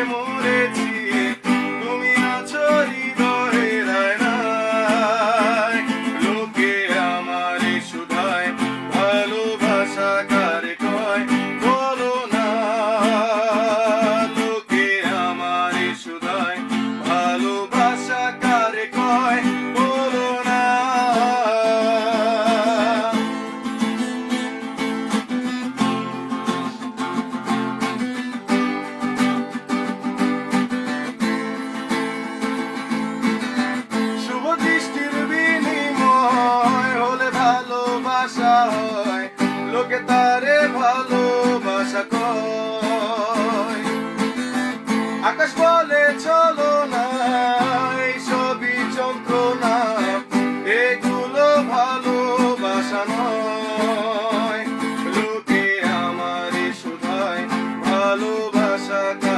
demonios. I.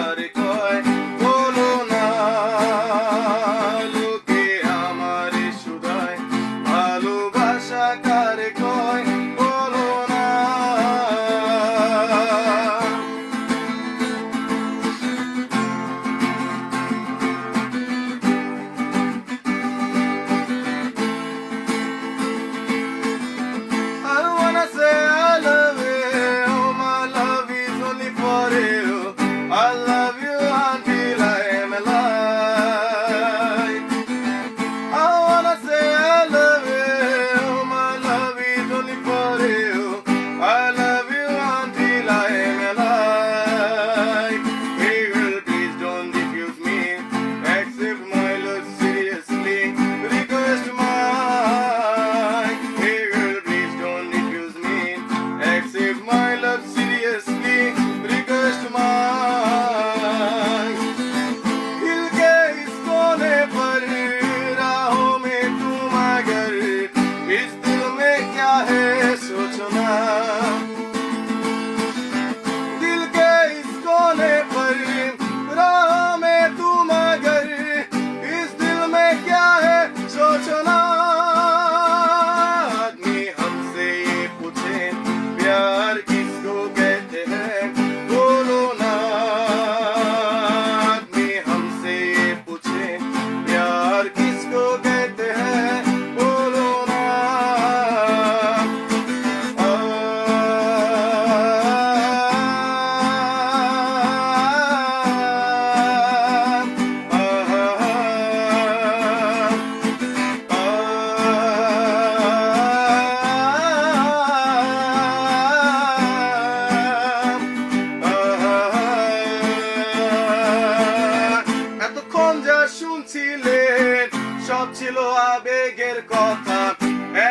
সব ছিল আবেগের কথা।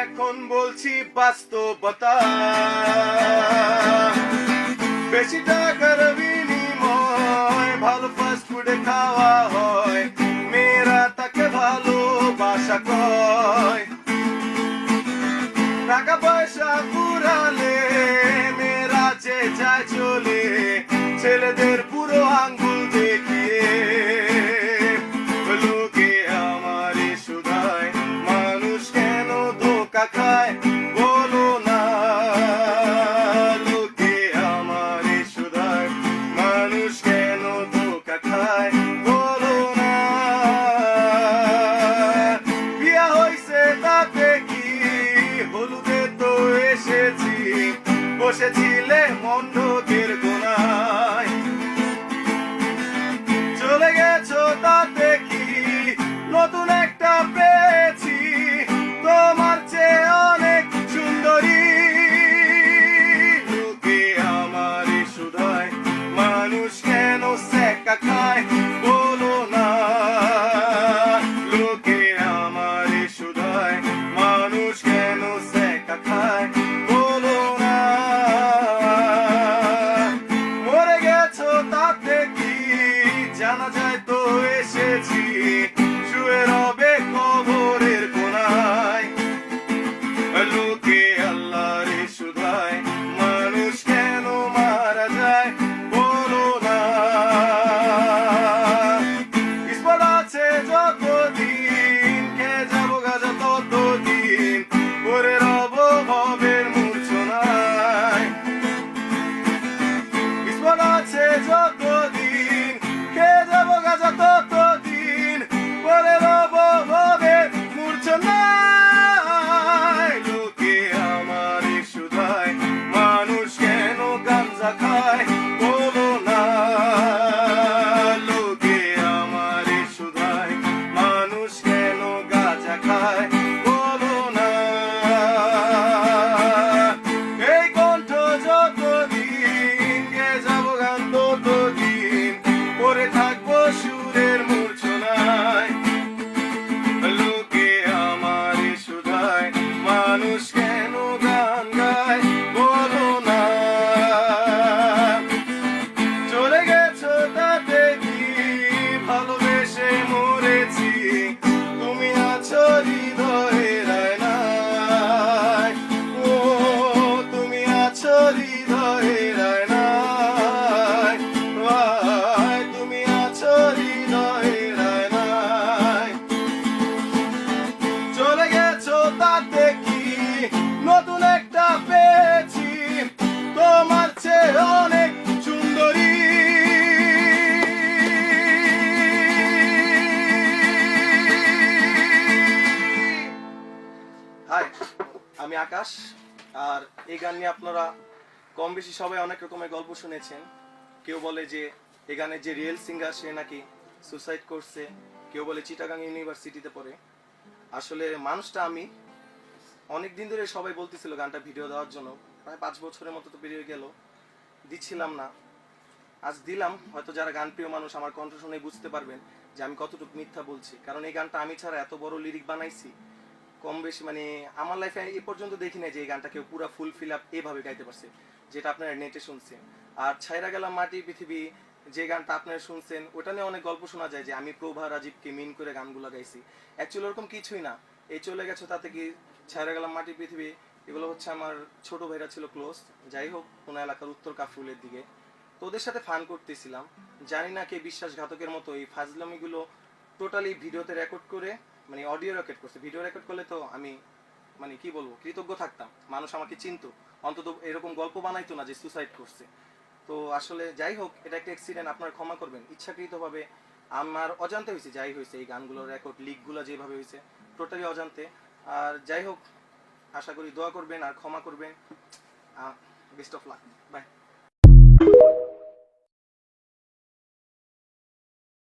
এখন বলছি বাস্তবতা। বেশি টাকার বিনিময়, ভালো ফাস্ট ফুডে খাওয়া হয়। মেয়েরা তাকে ভালোবাসা কয়। টাকা পয়সা পুরালে মেয়েরা যে যায় চলে। ছেলেদের টাকা খায় বলো না লোকে আমার সুধার। মানুষ কেন ধোকা খায়, বলো না। বিয়া হইছে তাতে কি? হলুদে তো এসেছি, বসেছি এই গান নিয়ে আপনারা কম বেশি সবাই অনেক রকমের গল্প শুনেছেন। কেউ বলে যে এই গানের যে রিয়েল সিঙ্গার সে নাকি সুসাইড করছে, কেউ বলে চিটাগাং ইউনিভার্সিটিতে পড়ে। আসলে মানুষটা আমি অনেক দিন ধরে সবাই বলতেছিল গানটা ভিডিও দেওয়ার জন্য, প্রায় পাঁচ বছরের মতো তো বেরিয়ে গেল, দিচ্ছিলাম না। আজ দিলাম, হয়তো যারা গান প্রিয় মানুষ আমার কণ্ঠ শুনে বুঝতে পারবেন যে আমি কতটুকু মিথ্যা বলছি। কারণ এই গানটা আমি ছাড়া এত বড় লিরিক বানাইছি কম বেশি মানে আমার লাইফে এ পর্যন্ত দেখি নাই যে এই গানটা কেউ পুরো ফুল ফিল আপ এভাবে গাইতে পারছে, যেটা আপনারা নেটে শুনছেন। আর ছাইরা গেলাম মাটি, পৃথিবী, যে গানটা আপনারা শুনছেন, ওটা নিয়ে অনেক গল্প শোনা যায় যে আমি প্রভা রাজীবকে মিন করে গানগুলো গাইছি। অ্যাকচুয়ালি ওরকম কিছুই না। এই চলে গেছে তাতে কি ছাইরা গেলাম মাটি, পৃথিবী, এগুলো হচ্ছে আমার ছোট ভাইরা ছিল ক্লোজ যাই হোক কোন এলাকার উত্তর কাফরুলের দিকে। তো ওদের সাথে ফান করতেছিলাম। জানি না কে বিশ্বাসঘাতকের মতো এই ফাজলামিগুলো টোটালি ভিডিওতে রেকর্ড করে মানে অডিও রেকর্ড করছে ভিডিও রেকর্ড করলে তো আমি মানে কি বলব, কৃতজ্ঞ থাকতাম। মানুষ আমাকে চিনতো। অন্তত এরকম গল্প বানাইতো না যে সুসাইড করছে। তো আসলে যাই হোক, এটা একটা অ্যাক্সিডেন্ট আপনারা ক্ষমা করবেন। ইচ্ছাকৃতভাবে আমার অজান্তে হয়েছে, যাই হয়েছে, এই গানগুলোর রেকর্ড লিকগুলো যেভাবে হয়েছে টোটালি অজান্তে। আর যাই হোক, আশা করি দোয়া করবেন আর ক্ষমা করবেন। Best of luck by